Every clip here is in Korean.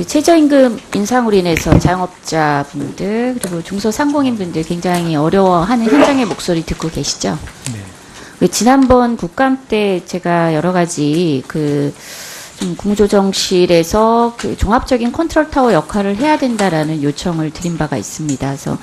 그 최저임금 인상으로 인해서 자영업자분들 그리고 중소상공인분들 굉장히 어려워하는 현장의 목소리 듣고 계시죠? 그 지난번 국감 때 제가 여러 가지 그좀 국무조정실에서 그 종합적인 컨트롤 타워 역할을 해야 된다라는 요청을 드린 바가 있습니다. 그래서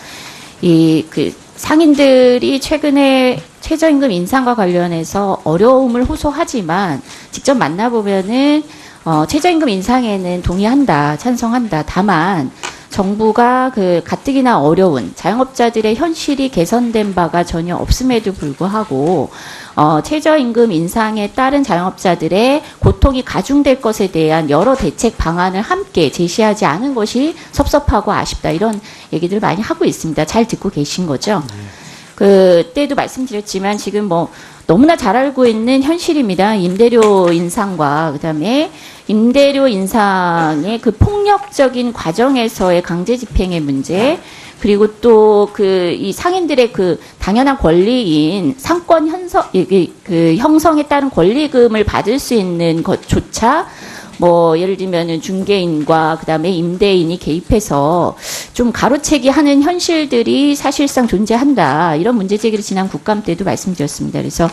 이 그 상인들이 최근에 최저임금 인상과 관련해서 어려움을 호소하지만 직접 만나보면은 어, 최저임금 인상에는 동의한다, 찬성한다. 다만 정부가 그 가뜩이나 어려운 자영업자들의 현실이 개선된 바가 전혀 없음에도 불구하고 어, 최저임금 인상에 따른 자영업자들의 고통이 가중될 것에 대한 여러 대책 방안을 함께 제시하지 않은 것이 섭섭하고 아쉽다 이런 얘기들 많이 하고 있습니다. 잘 듣고 계신 거죠? 그때도 말씀드렸지만 지금 뭐 너무나 잘 알고 있는 현실입니다. 임대료 인상과 그다음에 임대료 인상의 그 폭력적인 과정에서의 강제 집행의 문제 그리고 또 그 이 상인들의 그 당연한 권리인 상권 현성 그 형성에 따른 권리금을 받을 수 있는 것조차 뭐 예를 들면은 중개인과 그다음에 임대인이 개입해서 좀 가로채기 하는 현실들이 사실상 존재한다. 이런 문제 제기를 지난 국감 때도 말씀드렸습니다. 그래서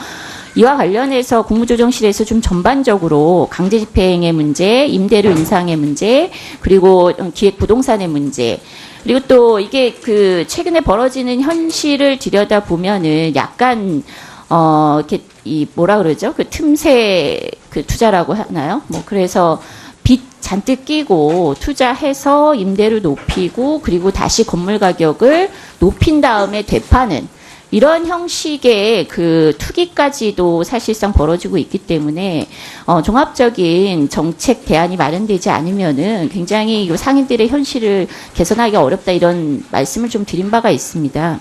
이와 관련해서 국무조정실에서 좀 전반적으로 강제 집행의 문제, 임대료 인상의 문제, 그리고 기획 부동산의 문제, 그리고 또 이게 그 최근에 벌어지는 현실을 들여다 보면은 약간 어 이렇게 이 뭐라 그러죠? 그 틈새 그 투자라고 하나요? 뭐 그래서 빚 잔뜩 끼고 투자해서 임대를 높이고 그리고 다시 건물 가격을 높인 다음에 되파는 이런 형식의 그 투기까지도 사실상 벌어지고 있기 때문에 어, 종합적인 정책 대안이 마련되지 않으면은 굉장히 이 상인들의 현실을 개선하기 어렵다 이런 말씀을 좀 드린 바가 있습니다.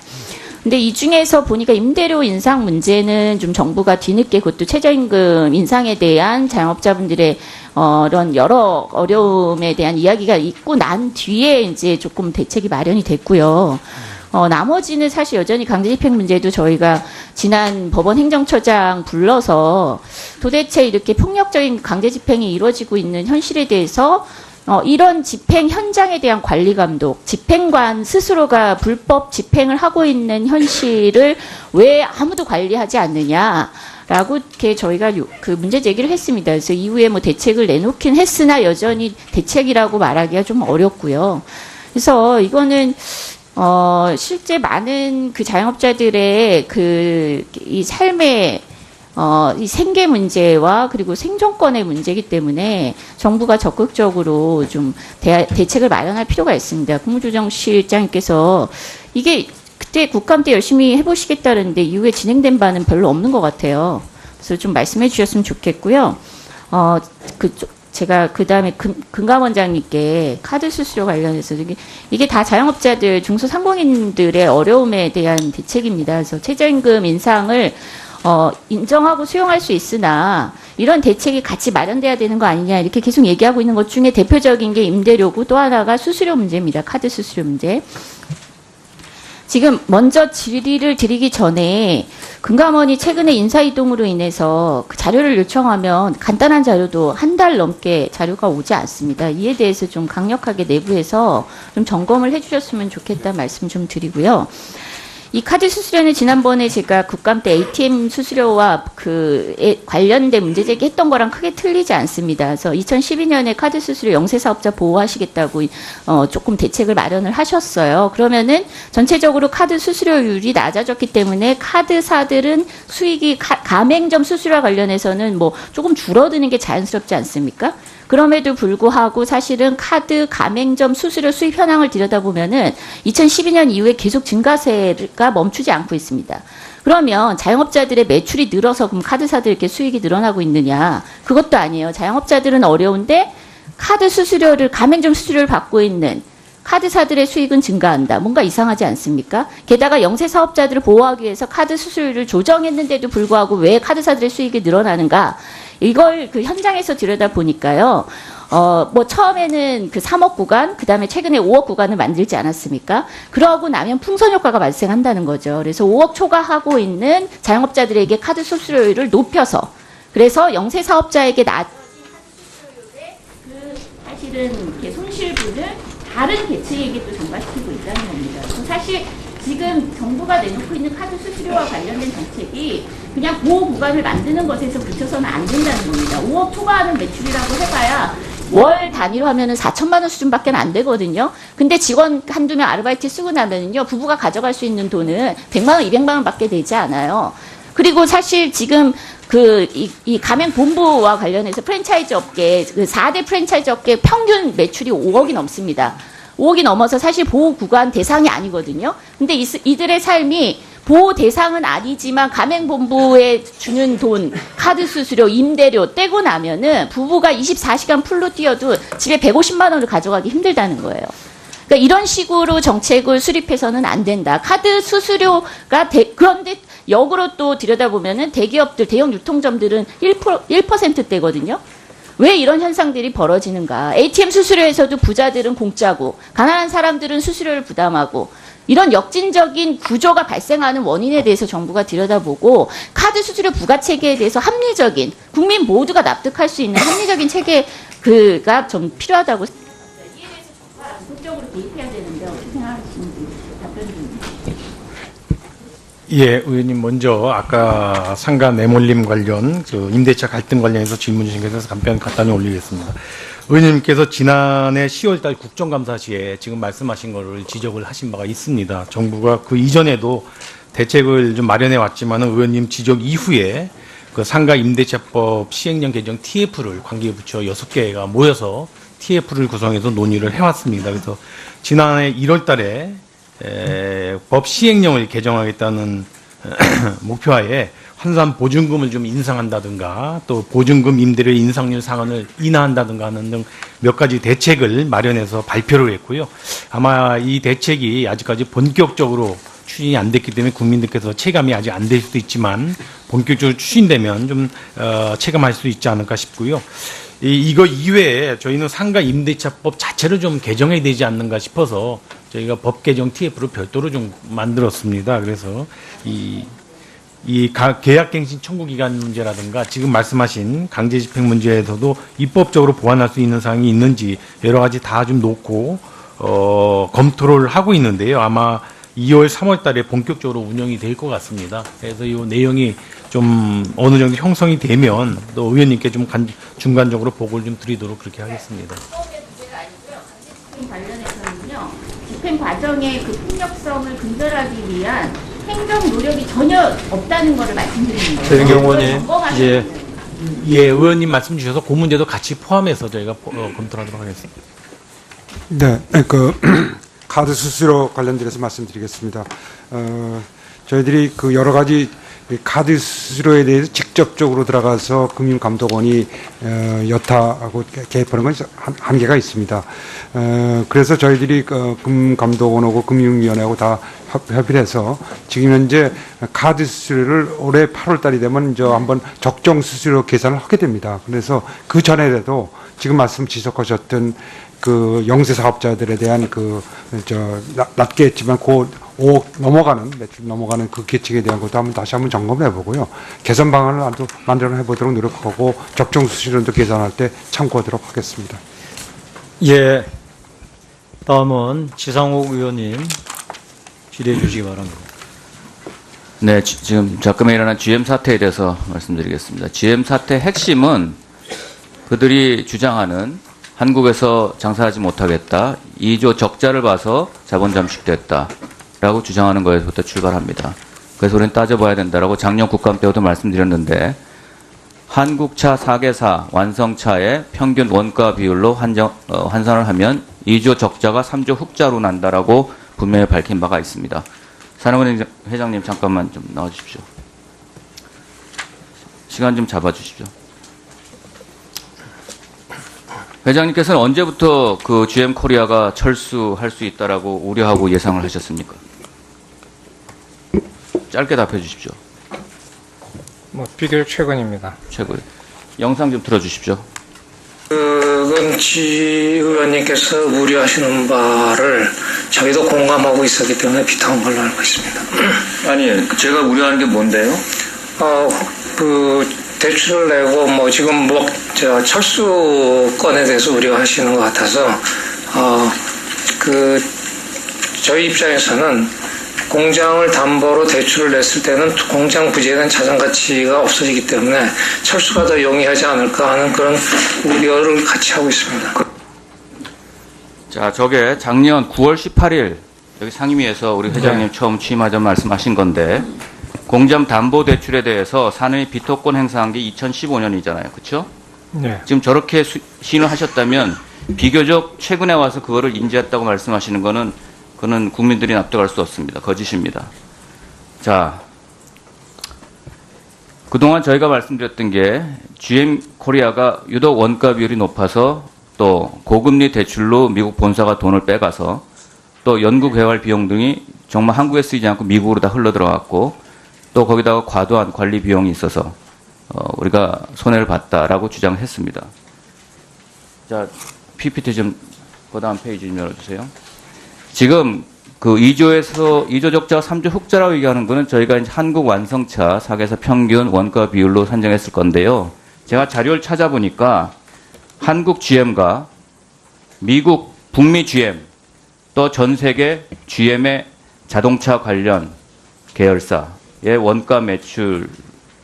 근데 이 중에서 보니까 임대료 인상 문제는 좀 정부가 뒤늦게 그것도 최저임금 인상에 대한 자영업자분들의 어, 이런 여러 어려움에 대한 이야기가 있고 난 뒤에 이제 조금 대책이 마련이 됐고요. 어, 나머지는 사실 여전히 강제 집행 문제도 저희가 지난 법원 행정처장 불러서 도대체 이렇게 폭력적인 강제 집행이 이루어지고 있는 현실에 대해서 어, 이런 집행 현장에 대한 관리 감독, 집행관 스스로가 불법 집행을 하고 있는 현실을 왜 아무도 관리하지 않느냐. 라고 이렇게 저희가 요- 그 문제 제기를 했습니다. 그래서 이후에 뭐 대책을 내놓긴 했으나 여전히 대책이라고 말하기가 좀 어렵고요. 그래서 이거는 어 실제 많은 그 자영업자들의 그 이 삶의 어, 이 생계 문제와 그리고 생존권의 문제이기 때문에 정부가 적극적으로 좀 대, 대책을 마련할 필요가 있습니다. 국무조정실장님께서 이게 그때 국감 때 열심히 해보시겠다는데 이후에 진행된 바는 별로 없는 것 같아요. 그래서 좀 말씀해 주셨으면 좋겠고요. 어, 그, 제가 그 다음에 금감원장님께 카드 수수료 관련해서 이게, 이게 다 자영업자들, 중소상공인들의 어려움에 대한 대책입니다. 그래서 최저임금 인상을 어, 인정하고 수용할 수 있으나 이런 대책이 같이 마련돼야 되는 거 아니냐 이렇게 계속 얘기하고 있는 것 중에 대표적인 게 임대료고 또 하나가 수수료 문제입니다. 카드 수수료 문제. 지금 먼저 질의를 드리기 전에 금감원이 최근에 인사이동으로 인해서 그 자료를 요청하면 간단한 자료도 한 달 넘게 자료가 오지 않습니다. 이에 대해서 좀 강력하게 내부에서 좀 점검을 해주셨으면 좋겠다 말씀 좀 드리고요. 이 카드 수수료는 지난번에 제가 국감 때 ATM 수수료와 그에 관련된 문제 제기했던 거랑 크게 틀리지 않습니다. 그래서 2012년에 카드 수수료 영세 사업자 보호하시겠다고 어 조금 대책을 마련을 하셨어요. 그러면은 전체적으로 카드 수수료율이 낮아졌기 때문에 카드사들은 수익이 가, 가맹점 수수료와 관련해서는 뭐 조금 줄어드는 게 자연스럽지 않습니까? 그럼에도 불구하고 사실은 카드 가맹점 수수료 수입 현황을 들여다보면은 2012년 이후에 계속 증가세가 멈추지 않고 있습니다. 그러면 자영업자들의 매출이 늘어서 그럼 카드사들에게 수익이 늘어나고 있느냐? 그것도 아니에요. 자영업자들은 어려운데 카드 수수료를 가맹점 수수료를 받고 있는 카드사들의 수익은 증가한다. 뭔가 이상하지 않습니까? 게다가 영세 사업자들을 보호하기 위해서 카드 수수료를 조정했는데도 불구하고 왜 카드사들의 수익이 늘어나는가? 이걸 그 현장에서 들여다 보니까요. 어, 뭐 처음에는 그 3억 구간, 그 다음에 최근에 5억 구간을 만들지 않았습니까? 그러고 나면 풍선 효과가 발생한다는 거죠. 그래서 5억 초과하고 있는 자영업자들에게 카드 수수료율을 높여서 그래서 영세 사업자에게 낮 사실은 사실은 손실분을 다른 계층에게 또 전가시키고 있다는 겁니다. 사실 지금 정부가 내놓고 있는 카드 수수료와 관련된 정책이 그냥 보호 구간을 만드는 것에서 그쳐서는 안 된다는 겁니다. 5억 초과하는 매출이라고 해봐야 월 단위로 하면은 4천만 원 수준밖에 안 되거든요. 근데 직원 한두 명 아르바이트 쓰고 나면은요, 부부가 가져갈 수 있는 돈은 100만 원, 200만 원밖에 되지 않아요. 그리고 사실 지금 그, 이, 이 가맹 본부와 관련해서 프랜차이즈 업계, 그 4대 프랜차이즈 업계 평균 매출이 5억이 넘습니다. 5억이 넘어서 사실 보호 구간 대상이 아니거든요. 근데 이, 이들의 삶이 보호 대상은 아니지만 가맹본부에 주는 돈, 카드 수수료, 임대료 떼고 나면은 부부가 24시간 풀로 뛰어도 집에 150만 원을 가져가기 힘들다는 거예요. 그러니까 이런 식으로 정책을 수립해서는 안 된다. 카드 수수료가 대- 그런데 역으로 또 들여다보면은 대기업들, 대형 유통점들은 1%, 1%대거든요. 왜 이런 현상들이 벌어지는가? ATM 수수료에서도 부자들은 공짜고 가난한 사람들은 수수료를 부담하고 이런 역진적인 구조가 발생하는 원인에 대해서 정부가 들여다보고 카드 수수료 부과 체계에 대해서 합리적인 국민 모두가 납득할 수 있는 합리적인 체계 그가 좀 필요하다고 생각합니다. 이에 대해서 정부가 적극적으로 개입해야 되는데 어떻게 생각하시는지 답변 좀. 예, 의원님 먼저 아까 상가 내몰림 관련 그 임대차 갈등 관련해서 질문 주신 것에 대해서 간단 간단히 올리겠습니다. 의원님께서 지난해 10월달 국정감사 시에 지금 말씀하신 거를 지적을 하신 바가 있습니다. 정부가 그 이전에도 대책을 좀 마련해 왔지만은 의원님 지적 이후에 그 상가 임대차법 시행령 개정 TF를 관계부처 6개가 모여서 TF를 구성해서 논의를 해왔습니다. 그래서 지난해 1월달에 에, 법 시행령을 개정하겠다는 목표하에 환산 보증금을 좀 인상한다든가 또 보증금 임대료 인상률 상한을 인하한다든가 하는 등 몇 가지 대책을 마련해서 발표를 했고요. 아마 이 대책이 아직까지 본격적으로 추진이 안 됐기 때문에 국민들께서 체감이 아직 안 될 수도 있지만 본격적으로 추진되면 좀 어, 체감할 수 있지 않을까 싶고요. 이, 이거 이외에 저희는 상가 임대차법 자체를 좀 개정해야 되지 않는가 싶어서 저희가 법 개정 TF를 별도로 좀 만들었습니다. 그래서 이, 이 가- 계약갱신 청구 기간 문제라든가 지금 말씀하신 강제 집행 문제에서도 입법적으로 보완할 수 있는 사항이 있는지 여러 가지 다 좀 놓고 어, 검토를 하고 있는데요. 아마 2월, 3월 달에 본격적으로 운영이 될 것 같습니다. 그래서 이 내용이 좀 어느 정도 형성이 되면 또 의원님께 좀 간- 중간적으로 보고를 좀 드리도록 그렇게 하겠습니다. 처음에 문제가 아니고요. 강제집행 관련해서는요. 집행 과정의 그 폭력성을 근절하기 위한 행정 노력이 전혀 없다는 것을 말씀드리는 거예요. 그걸 의원님, 점검하셔야 예. 예, 의원님 말씀 주셔서 그 문제도 같이 포함해서 저희가 보- 어, 검토하도록 하겠습니다. 네, 그 카드 수수료 관련돼서 말씀드리겠습니다. 어, 저희들이 그 여러 가지 이 카드 수수료에 대해서 직접적으로 들어가서 금융감독원이 어, 여타하고 개- 개입하는 건 한- 한계가 있습니다. 어, 그래서 저희들이 그 금감독원하고 금융위원회하고 다 협- 협의를 해서 지금 현재 카드 수수료를 올해 8월 달이 되면 저 한번 적정 수수료 계산을 하게 됩니다. 그래서 그 전에라도 지금 말씀 지적하셨던 그 영세 사업자들에 대한 그 저 낮게 했지만 그 5억 넘어가는 매출 넘어가는 그 계층에 대한 것도 한번 다시 한번 점검해 보고요 개선 방안을 아주 만들어 해보도록 노력하고 적정 수수료도 계산할 때 참고하도록 하겠습니다. 예. 다음은 지상욱 의원님 질의해 주시기 바랍니다. 네, 지- 지금 작금에 일어난 GM 사태에 대해서 말씀드리겠습니다. GM 사태 핵심은 그들이 주장하는 한국에서 장사하지 못하겠다, 2조 적자를 봐서 자본 잠식됐다, 라고 주장하는 거에서부터 출발합니다. 그래서 우리는 따져봐야 된다라고 작년 국감 때도 말씀드렸는데, 한국차 4개사 완성차의 평균 원가 비율로 한정, 어, 환산을 하면 2조 적자가 3조 흑자로 난다라고 분명히 밝힌 바가 있습니다. 산업은행 회장님 잠깐만 좀 나와주십시오. 시간 좀 잡아주십시오. 회장님께서는 언제부터 그 GM 코리아가 철수할 수 있다라고 우려하고 예상을 하셨습니까? 짧게 답해 주십시오. 뭐 비교적 최근입니다. 최고. 영상 좀 틀어 주십시오. 그건 지 의원님께서 우려하시는 바를 저희도 공감하고 있었기 때문에 비탄 걸로 알고 있습니다. 아니, 제가 우려하는 게 뭔데요? 어, 그 대출을 내고 뭐 지금 뭐저 철수 건에 대해서 우려하시는 것 같아서 어 그 저희 입장에서는 공장을 담보로 대출을 냈을 때는 공장 부지에 대한 자산 가치가 없어지기 때문에 철수가 더 용이하지 않을까 하는 그런 우려를 같이 하고 있습니다. 자, 저게 작년 9월 18일 여기 상임위에서 우리 회장님 처음 취임하자 말씀하신 건데 공장 담보 대출에 대해서 사내의 비토권 행사한 게 2015년이잖아요. 그렇죠? 네. 지금 저렇게 수- 시인을 하셨다면 비교적 최근에 와서 그거를 인지했다고 말씀하시는 거는 그는 국민들이 납득할 수 없습니다. 거짓입니다. 자, 그동안 저희가 말씀드렸던 게 GM 코리아가 유독 원가 비율이 높아서 또 고금리 대출로 미국 본사가 돈을 빼가서 또 연구 개발 비용 등이 정말 한국에 쓰이지 않고 미국으로 다 흘러 들어갔고 또 거기다가 과도한 관리 비용이 있어서 어, 우리가 손해를 봤다라고 주장했습니다. 자, PPT 좀, 그 다음 페이지 좀 열어주세요. 지금 그 2조에서 2조 적자 3조 흑자라고 얘기하는 거는 저희가 이제 한국 완성차 사계에서 평균 원가 비율로 산정했을 건데요. 제가 자료를 찾아보니까 한국 GM과 미국 북미 GM 또 전 세계 GM의 자동차 관련 계열사의 원가 매출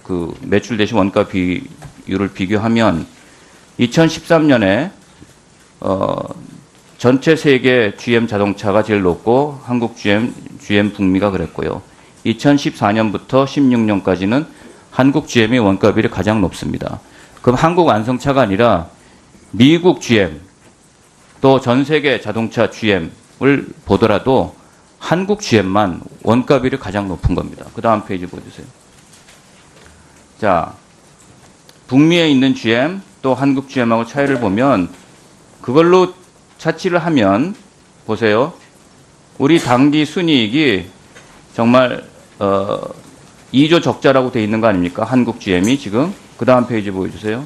그 매출 대신 원가 비율을 비교하면 2013년에 어 전체 세계 GM 자동차가 제일 높고 한국 GM GM 북미가 그랬고요. 2014년부터 16년까지는 한국 GM의 원가 비율이 가장 높습니다. 그럼 한국 완성차가 아니라 미국 GM 또 전 세계 자동차 GM을 보더라도 한국 GM만 원가 비율이 가장 높은 겁니다. 그 다음 페이지 보여주세요. 자, 북미에 있는 GM 또 한국 GM하고 차이를 보면 그걸로 차치를 하면 보세요. 우리 당기 순이익이 정말 어 2조 적자라고 돼 있는 거 아닙니까? 한국 GM이 지금 그 다음 페이지 보여주세요.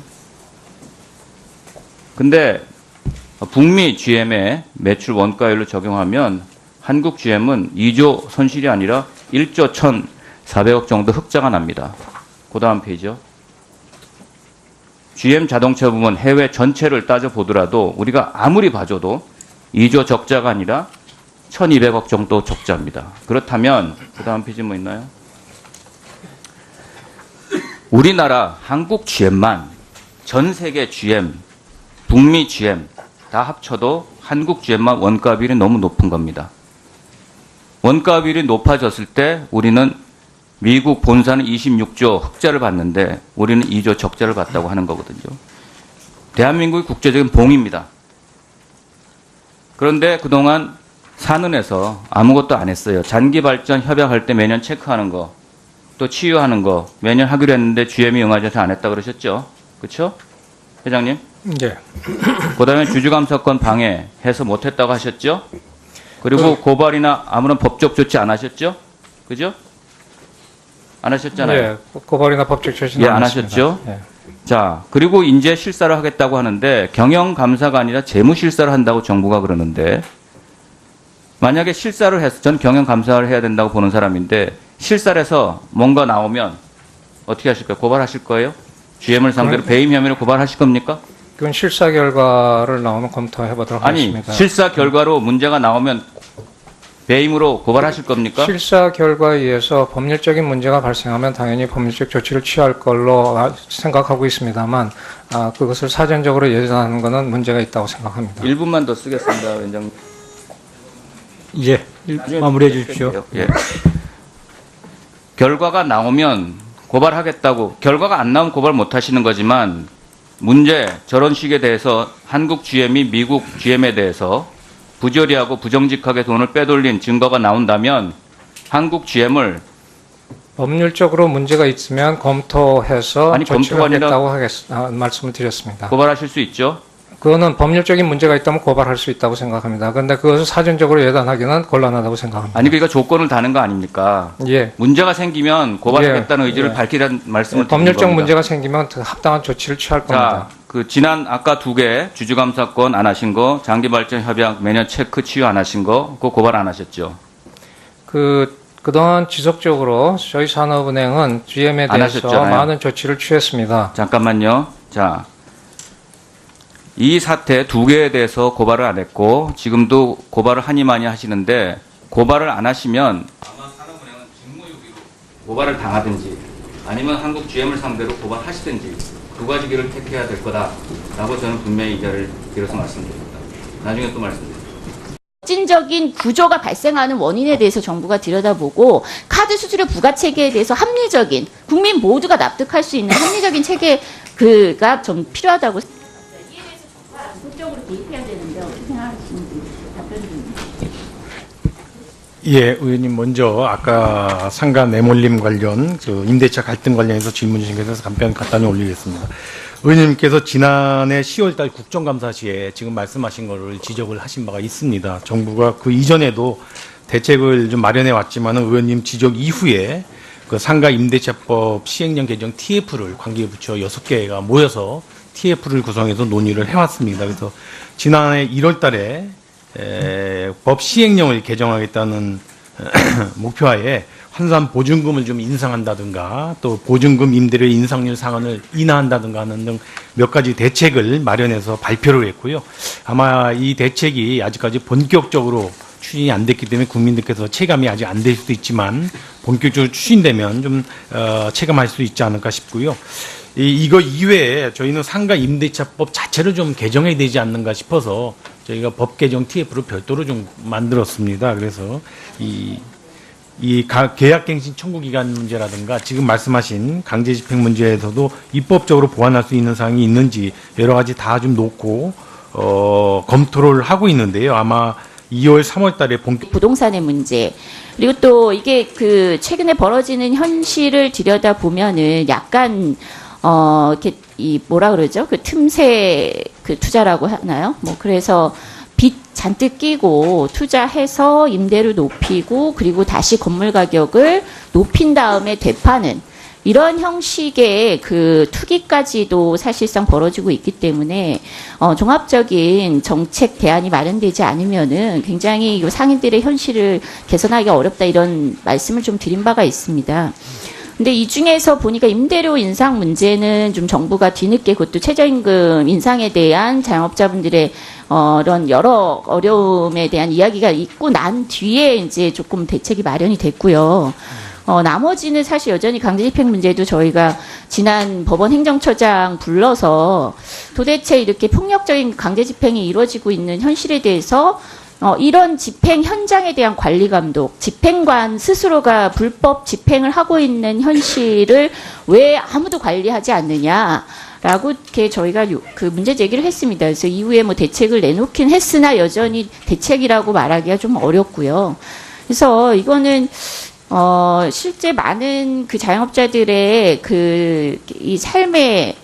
근데 북미 GM의 매출 원가율로 적용하면 한국 GM은 2조 손실이 아니라 1조 1,400억 정도 흑자가 납니다. 그 다음 페이지요. GM 자동차 부문 해외 전체를 따져 보더라도 우리가 아무리 봐줘도 2조 적자가 아니라 1,200억 정도 적자입니다. 그렇다면 그 다음 페이지 뭐 있나요? 우리나라 한국 GM만 전 세계 GM, 북미 GM 다 합쳐도 한국 GM만 원가 비율이 너무 높은 겁니다. 원가 비율이 높아졌을 때 우리는 미국 본사는 26조 흑자를 봤는데 우리는 2조 적자를 봤다고 하는 거거든요. 대한민국의 국제적인 봉입니다. 그런데 그동안 산은에서 아무것도 안 했어요. 잔기 발전 협약할 때 매년 체크하는 거, 또 치유하는 거 매년 하기로 했는데 GM이 응하지 안 했다 그러셨죠? 그렇죠? 회장님? 예. 그다음에 주주감사권 방해해서 못 했다고 하셨죠? 그리고 고발이나 아무런 법적 조치 안 하셨죠? 그죠? 안 하셨잖아요. 예. 고발이나 법적 조치는 예, 안. 하셨죠? 예. 자, 그리고 이제 실사를 하겠다고 하는데 경영 감사가 아니라 재무 실사를 한다고 정부가 그러는데 만약에 실사를 해서 전 경영 감사를 해야 된다고 보는 사람인데 실사를 해서 뭔가 나오면 어떻게 하실 거예요? 고발하실 거예요? GM을 상대로 배임 혐의로 고발하실 겁니까? 그건 실사 결과를 나오면 검토해 보도록 아니, 하겠습니다. 실사 결과로 문제가 나오면 배임으로 고발하실 겁니까? 실사 결과에 의해서 법률적인 문제가 발생하면 당연히 법률적 조치를 취할 걸로 아- 생각하고 있습니다만 아, 그것을 사전적으로 예단하는 것은 문제가 있다고 생각합니다. 1분만 더 쓰겠습니다, 위원장님. 예, 마무리해 주십시오. 예. 결과가 나오면 고발하겠다고 결과가 안 나오면 고발 못 하시는 거지만 문제 저런 식에 대해서 한국 GM이 미국 GM에 대해서 부조리하고 부정직하게 돈을 빼돌린 증거가 나온다면 한국 GM을 법률적으로 문제가 있으면 검토해서 아니, 조치를 검토가 아니라- 하겠다고 하겠, 아, 말씀을 드렸습니다. 고발하실 수 있죠. 그거는 법률적인 문제가 있다면 고발할 수 있다고 생각합니다. 그런데 그것을 사전적으로 예단하기는 곤란하다고 생각합니다. 아니 그러니까 조건을 다는 거 아닙니까? 예. 문제가 생기면 고발하겠다는 예, 의지를 예. 밝히라는 말씀을 드리는 법률적 겁니다. 문제가 생기면 그 합당한 조치를 취할 겁니다. 자, 그 지난 아까 두 개 주주감사권 안 하신 거, 장기발전 협약 매년 체크 치유 안 하신 거, 그거 고발 안 하셨죠? 그 그동안 지속적으로 저희 산업은행은 GM에 안 대해서. 많은 조치를 취했습니다. 잠깐만요. 자, 이 사태 두 개에 대해서 고발을 안 했고 지금도 고발을 하니 많이 하시는데 고발을 안 하시면 아마 산업은행은 직무유기로 고발을 당하든지 아니면 한국 GM을 상대로 고발하시든지 두 가지 길을 택해야 될 거다라고 저는 분명히 이 자리를 빌어서 말씀드립니다. 나중에 또 말씀드립니다. 찐적인 구조가 발생하는 원인에 대해서 정부가 들여다보고 카드 수수료 부과 체계에 대해서 합리적인 국민 모두가 납득할 수 있는 합리적인 체계 그가 좀 필요하다고 적극적으로 개입해야 되는데 어떻게 생각하시는지 답변 좀. 예, 의원님 먼저 아까 상가 내몰림 관련 저 임대차 갈등 관련해서 질문 주신 것에 대해서 간단 간단히 올리겠습니다. 의원님께서 지난해 10월달 국정감사 시에 지금 말씀하신 거를 지적을 하신 바가 있습니다. 정부가 그 이전에도 대책을 좀 마련해 왔지만은 의원님 지적 이후에 그 상가 임대차법 시행령 개정 TF를 관계부처 여섯 개가 모여서 TF를 구성해서 논의를 해왔습니다. 그래서 지난해 1월 달에 에, 법 시행령을 개정하겠다는 목표하에 환산 보증금을 좀 인상한다든가 또 보증금 임대료 인상률 상한을 인하한다든가 하는 등 몇 가지 대책을 마련해서 발표를 했고요. 아마 이 대책이 아직까지 본격적으로 추진이 안 됐기 때문에 국민들께서 체감이 아직 안 될 수도 있지만 본격적으로 추진되면 좀 어, 체감할 수 있지 않을까 싶고요. 이, 이거 이외에 저희는 상가 임대차법 자체를 좀 개정해야 되지 않는가 싶어서 저희가 법 개정 TF를 별도로 좀 만들었습니다. 그래서 이, 이 가- 계약갱신 청구 기간 문제라든가 지금 말씀하신 강제 집행 문제에서도 입법적으로 보완할 수 있는 사항이 있는지 여러 가지 다 좀 놓고 어, 검토를 하고 있는데요. 아마 2월, 3월 달에 본격 부동산의 문제 그리고 또 이게 그 최근에 벌어지는 현실을 들여다 보면은 약간 어 이렇게 이 뭐라 그러죠 그 틈새 그 투자라고 하나요 뭐 그래서 빚 잔뜩 끼고 투자해서 임대를 높이고 그리고 다시 건물 가격을 높인 다음에 되파는 이런 형식의 그 투기까지도 사실상 벌어지고 있기 때문에 어, 종합적인 정책 대안이 마련되지 않으면은 굉장히 이 상인들의 현실을 개선하기 어렵다 이런 말씀을 좀 드린 바가 있습니다. 근데 이 중에서 보니까 임대료 인상 문제는 좀 정부가 뒤늦게 그것도 최저임금 인상에 대한 자영업자분들의 어, 이런 여러 어려움에 대한 이야기가 있고 난 뒤에 이제 조금 대책이 마련이 됐고요. 어, 나머지는 사실 여전히 강제집행 문제도 저희가 지난 법원 행정처장 불러서 도대체 이렇게 폭력적인 강제집행이 이루어지고 있는 현실에 대해서 어, 이런 집행 현장에 대한 관리 감독, 집행관 스스로가 불법 집행을 하고 있는 현실을 왜 아무도 관리하지 않느냐. 라고 이렇게 저희가 요- 그 문제 제기를 했습니다. 그래서 이후에 뭐 대책을 내놓긴 했으나 여전히 대책이라고 말하기가 좀 어렵고요. 그래서 이거는 어, 실제 많은 그 자영업자들의 그, 이 삶의,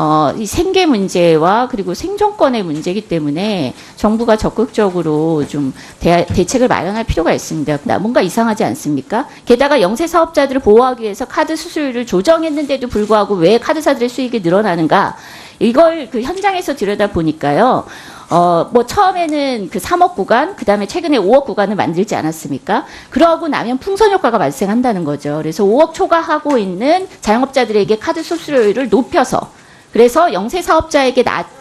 어, 이 생계 문제와 그리고 생존권의 문제이기 때문에 정부가 적극적으로 좀 대, 대책을 마련할 필요가 있습니다. 나 뭔가 이상하지 않습니까? 게다가 영세 사업자들을 보호하기 위해서 카드 수수료를 조정했는데도 불구하고 왜 카드사들의 수익이 늘어나는가? 이걸 그 현장에서 들여다 보니까요. 어, 뭐 처음에는 그 3억 구간, 그 다음에 최근에 5억 구간을 만들지 않았습니까? 그러고 나면 풍선 효과가 발생한다는 거죠. 그래서 5억 초과하고 있는 자영업자들에게 카드 수수료를 높여서 그래서 영세 사업자에게 낮그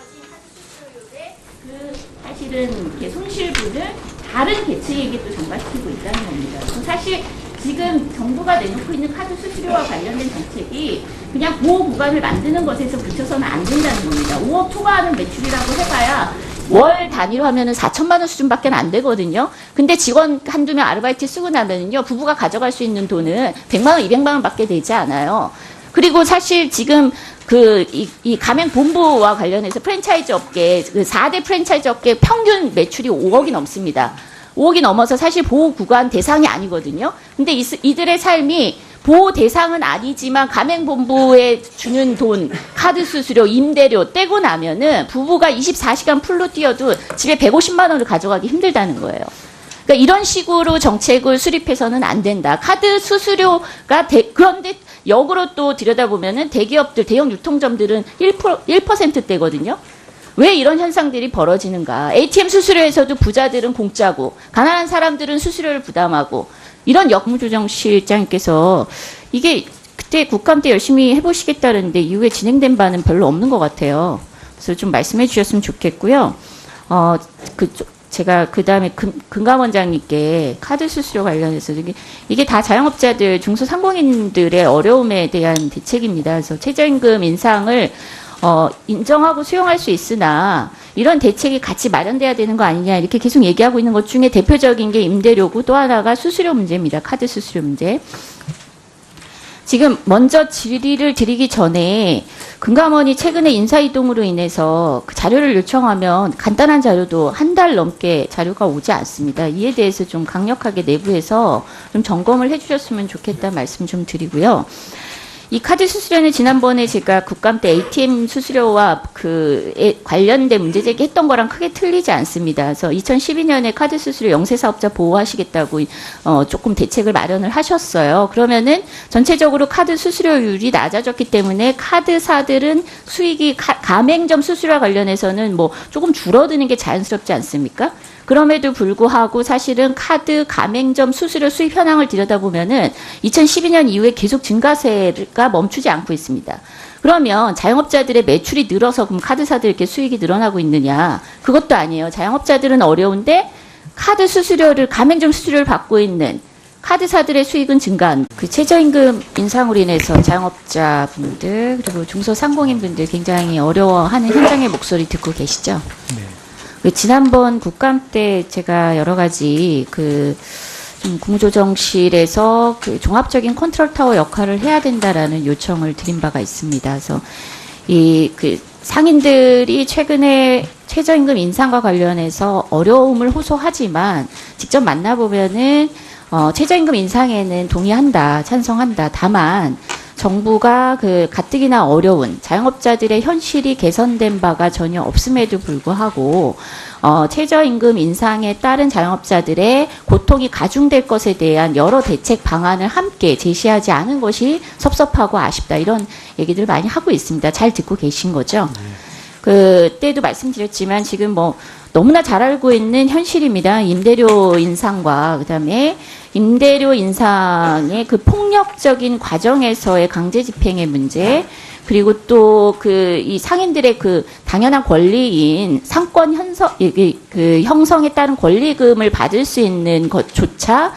사실은 이렇게 손실분을 다른 계층에게 또 전가시키고 있다는 겁니다. 사실 지금 정부가 내놓고 있는 카드 수수료와 관련된 정책이 그냥 보호 구간을 만드는 것에서 그쳐서는 안 된다는 겁니다. 5억 초과하는 매출이라고 해봐야 월 단위로 하면은 4천만 원 수준밖에 안 되거든요. 근데 직원 한두 명 아르바이트 쓰고 나면은요, 부부가 가져갈 수 있는 돈은 100만 원, 200만 원밖에 되지 않아요. 그리고 사실 지금 그, 이, 이 가맹 본부와 관련해서 프랜차이즈 업계, 그 4대 프랜차이즈 업계 평균 매출이 5억이 넘습니다. 5억이 넘어서 사실 보호 구간 대상이 아니거든요. 근데 이, 이들의 삶이 보호 대상은 아니지만 가맹본부에 주는 돈, 카드 수수료, 임대료 떼고 나면은 부부가 24시간 풀로 뛰어도 집에 150만 원을 가져가기 힘들다는 거예요. 그러니까 이런 식으로 정책을 수립해서는 안 된다. 카드 수수료가 대- 그런데 역으로 또 들여다보면은 대기업들, 대형 유통점들은 1%, 1%대거든요. 왜 이런 현상들이 벌어지는가? ATM 수수료에서도 부자들은 공짜고 가난한 사람들은 수수료를 부담하고 이런 역무조정 실장님께서 이게 그때 국감 때 열심히 해보시겠다는데 이후에 진행된 바는 별로 없는 것 같아요. 그래서 좀 말씀해 주셨으면 좋겠고요. 어, 그, 제가 그 다음에 금감 원장님께 카드 수수료 관련해서 이게, 이게 다 자영업자들, 중소상공인들의 어려움에 대한 대책입니다. 그래서 최저임금 인상을 어, 인정하고 수용할 수 있으나 이런 대책이 같이 마련돼야 되는 거 아니냐 이렇게 계속 얘기하고 있는 것 중에 대표적인 게 임대료고 또 하나가 수수료 문제입니다. 카드 수수료 문제. 지금 먼저 질의를 드리기 전에 금감원이 최근에 인사이동으로 인해서 그 자료를 요청하면 간단한 자료도 한 달 넘게 자료가 오지 않습니다. 이에 대해서 좀 강력하게 내부에서 좀 점검을 해주셨으면 좋겠다는 말씀 좀 드리고요. 이 카드 수수료는 지난번에 제가 국감 때 ATM 수수료와 그 관련된 문제 제기했던 거랑 크게 틀리지 않습니다. 그래서 2012년에 카드 수수료 영세 사업자 보호하시겠다고 어 조금 대책을 마련을 하셨어요. 그러면은 전체적으로 카드 수수료율이 낮아졌기 때문에 카드사들은 수익이 가, 가맹점 수수료와 관련해서는 뭐 조금 줄어드는 게 자연스럽지 않습니까? 그럼에도 불구하고 사실은 카드 가맹점 수수료 수입 현황을 들여다보면은 2012년 이후에 계속 증가세가 멈추지 않고 있습니다. 그러면 자영업자들의 매출이 늘어서 그럼 카드사들에게 수익이 늘어나고 있느냐? 그것도 아니에요. 자영업자들은 어려운데 카드 수수료를 가맹점 수수료를 받고 있는 카드사들의 수익은 증가한 그 최저임금 인상으로 인해서 자영업자분들 그리고 중소상공인분들 굉장히 어려워하는 현장의 목소리 듣고 계시죠? 그 지난번 국감 때 제가 여러 가지 그좀 국무조정실에서 그 종합적인 컨트롤 타워 역할을 해야 된다라는 요청을 드린 바가 있습니다. 그래서 이 그 상인들이 최근에 최저임금 인상과 관련해서 어려움을 호소하지만 직접 만나보면은 어, 최저임금 인상에는 동의한다, 찬성한다. 다만 정부가 그 가뜩이나 어려운 자영업자들의 현실이 개선된 바가 전혀 없음에도 불구하고 어, 최저임금 인상에 따른 자영업자들의 고통이 가중될 것에 대한 여러 대책 방안을 함께 제시하지 않은 것이 섭섭하고 아쉽다 이런 얘기들 많이 하고 있습니다. 잘 듣고 계신 거죠? 그때도 말씀드렸지만 지금 뭐 너무나 잘 알고 있는 현실입니다. 임대료 인상과 그다음에 임대료 인상의 그 폭력적인 과정에서의 강제 집행의 문제 그리고 또 그 이 상인들의 그 당연한 권리인 상권 현성 이- 그 형성에 따른 권리금을 받을 수 있는 것조차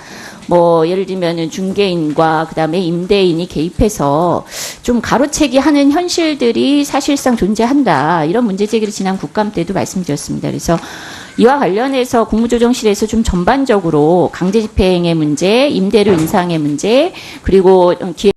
뭐 예를 들면은 중개인과 그다음에 임대인이 개입해서 좀 가로채기 하는 현실들이 사실상 존재한다. 이런 문제 제기를 지난 국감 때도 말씀드렸습니다. 그래서 이와 관련해서 국무조정실에서 좀 전반적으로 강제 집행의 문제, 임대료 인상의 문제, 그리고 기회